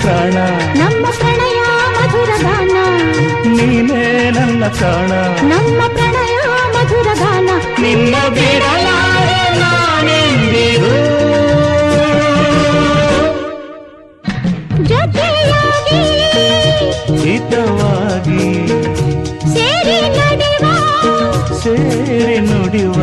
ಪ್ರಾಣ. ನಮ್ಮ ಪ್ರಣಯ ಮಧುರ ಗಾನ. ನೀನೇ ನನ್ನ ಪ್ರಾಣ. ನಮ್ಮ ಪ್ರಣಯ ಮಧುರ ಗಾನ. ನಿನ್ನ ಬಿಡಲಾರೆ ನಾನಿನ್ನು ಹಿತವಾಗಿ ಸೇರಿ ನುಡಿವ